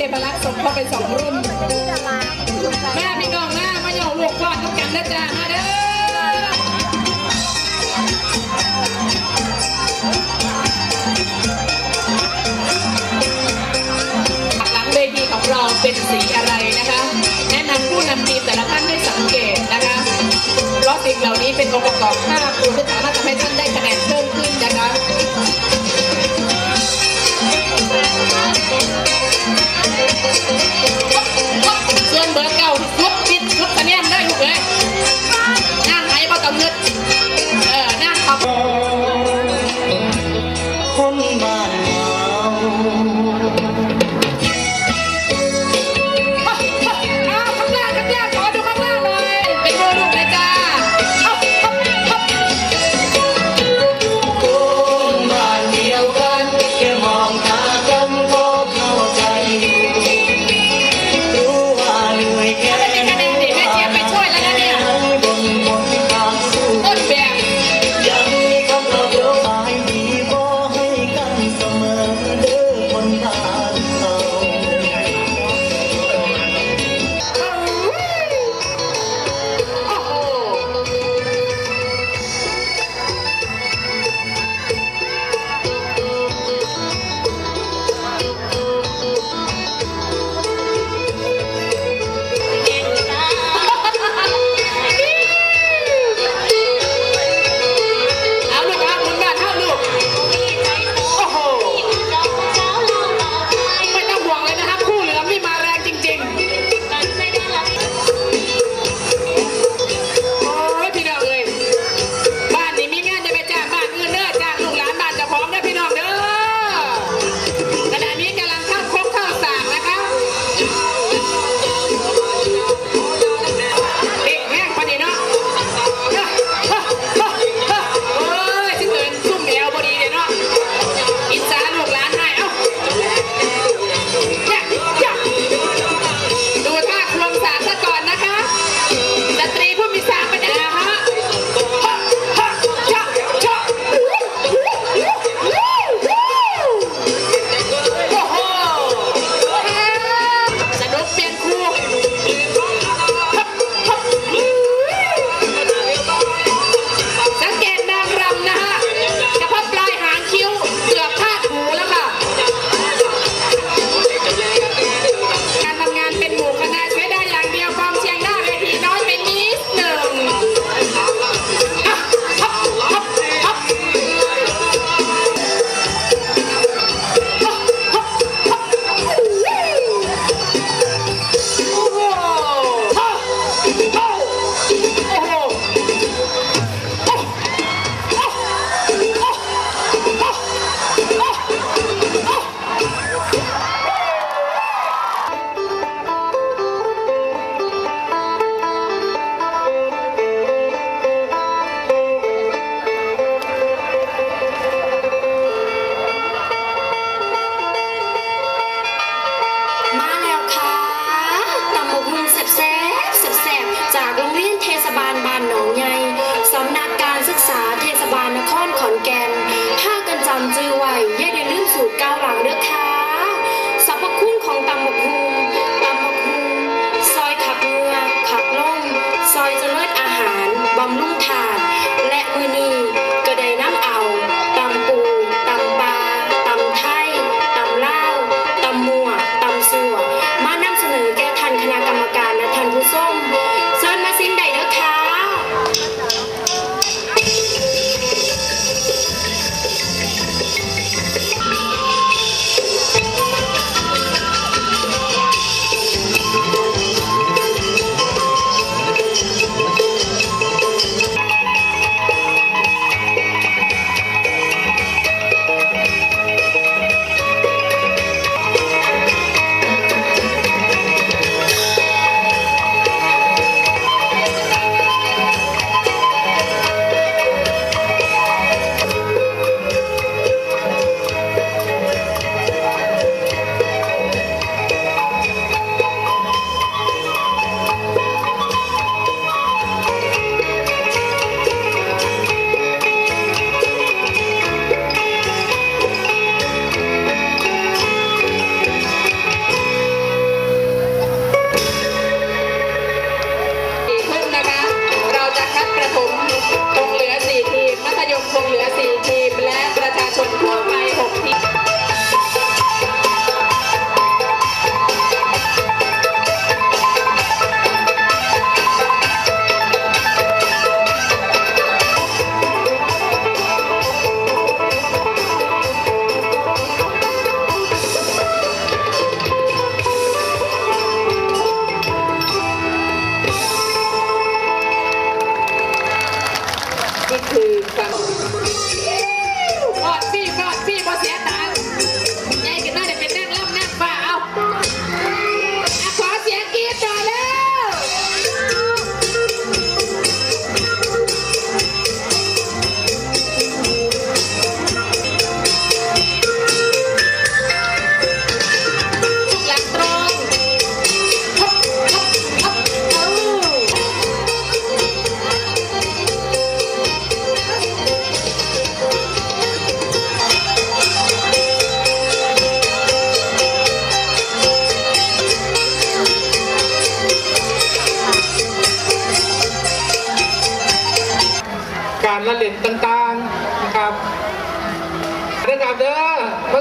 ทพรักษ์สมเพเป็นสองรุ่นแม่พี่น้องหน้ามาอย่าลวกพ่าทุองกันนะจ๊ะมาเด้อหลังเวทีของเราเป็นสีอะไรนะคะ แนะนำผู้นำทีมแต่ละท่านให้สังเกตนะคะ เพราะสิ่งเหล่านี้เป็นองค์ประกอบข้า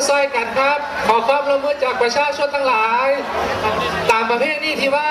สร้อมาซอยกันครับ ขอความร่วมมือจากประชาชนทั้งหลาย ตามประเภทนี้ที่ว่า